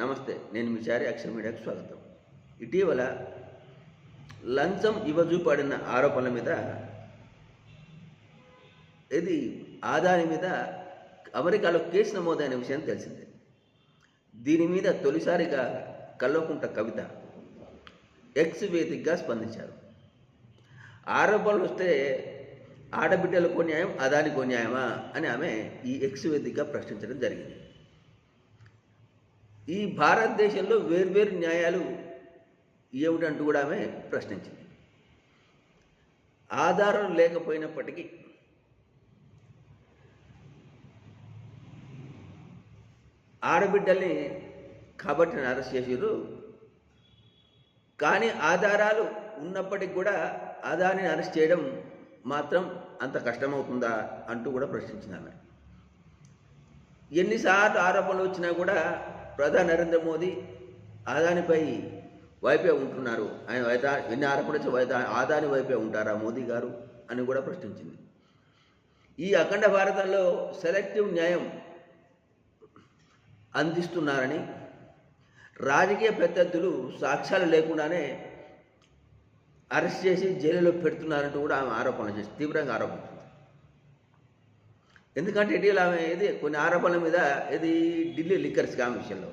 నమస్తే నేను మీ చారి అక్షర మీడియాకు స్వాగతం. ఇటీవల లంచం ఇవ్వజూపాడిన ఆరోపణల మీద ఇది ఆదాని మీద అమెరికాలో కేసు నమోదైన విషయం తెలిసిందే. దీని మీద తొలిసారిగా కల్వకుంట కవిత ఎక్స్ వేదికగా స్పందించారు. ఆరోపణలు వస్తే ఆడబిడ్డలకు న్యాయం అదానికో న్యాయమా అని ఆమె ఈ ఎక్స్ వేదికగా ప్రశ్నించడం జరిగింది. ఈ భారతదేశంలో వేర్వేరు న్యాయాలు ఏమిటంటూ కూడా ఆమె ప్రశ్నించింది. ఆధారం లేకపోయినప్పటికీ ఆడబిడ్డల్ని కాబట్టి అరెస్ట్ చేసారు కానీ ఆధారాలు ఉన్నప్పటికి కూడా ఆధారాన్ని అరెస్ట్ చేయడం మాత్రం అంత కష్టమవుతుందా అంటూ కూడా ప్రశ్నించింది ఆమె. ఎన్నిసార్లు ఆరోపణలు వచ్చినా కూడా ప్రధాని నరేంద్ర మోదీ ఆదానిపై వైపే ఉంటున్నారు. ఆయన వైదా ఎన్ని ఆరోపణలు వైదా ఆదాని వైపే ఉంటారా మోదీ గారు అని కూడా ప్రశ్నించింది. ఈ అఖండ భారతంలో సెలెక్టివ్ న్యాయం అందిస్తున్నారని రాజకీయ ప్రత్యర్థులు సాక్ష్యాలు లేకుండానే అరెస్ట్ చేసి జైలులో పెడుతున్నారంటూ కూడా ఆమె ఆరోపణలు చేసి తీవ్రంగా ఆరోపించింది ఎందుకంటే ఇటీవల ఆమె ఇది కొన్ని ఆరోపణల మీద ఇది ఢిల్లీ లిక్కర్ స్కామ్ విషయంలో.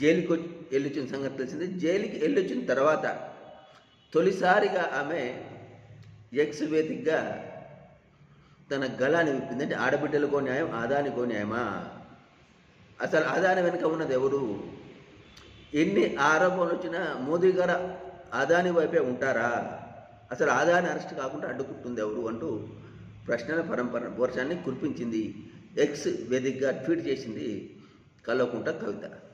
జైలుకి వచ్చి వెళ్ళొచ్చిన సంగతి తెలిసింది. జైలుకి వెళ్ళొచ్చిన తర్వాత తొలిసారిగా ఆమె ఎక్స్ వేదికగా తన గలాన్ని విప్పింది. అంటే ఆడబిడ్డలకో న్యాయం ఆదానికో న్యాయమా? అసలు ఆదాని వెనుక ఉన్నది ఎవరు? ఎన్ని ఆరోపణలు వచ్చినా మోదీ గారు ఆదాని వైపే ఉంటారా? అసలు ఆదాని అరెస్ట్ కాకుండా అడ్డుకుంటుంది ఎవరు అంటూ ప్రశ్నల పరంపర వర్షాన్ని కురిపించింది. ఎక్స్ వేదికగా ట్వీట్ చేసింది కల్వకుంట కవిత.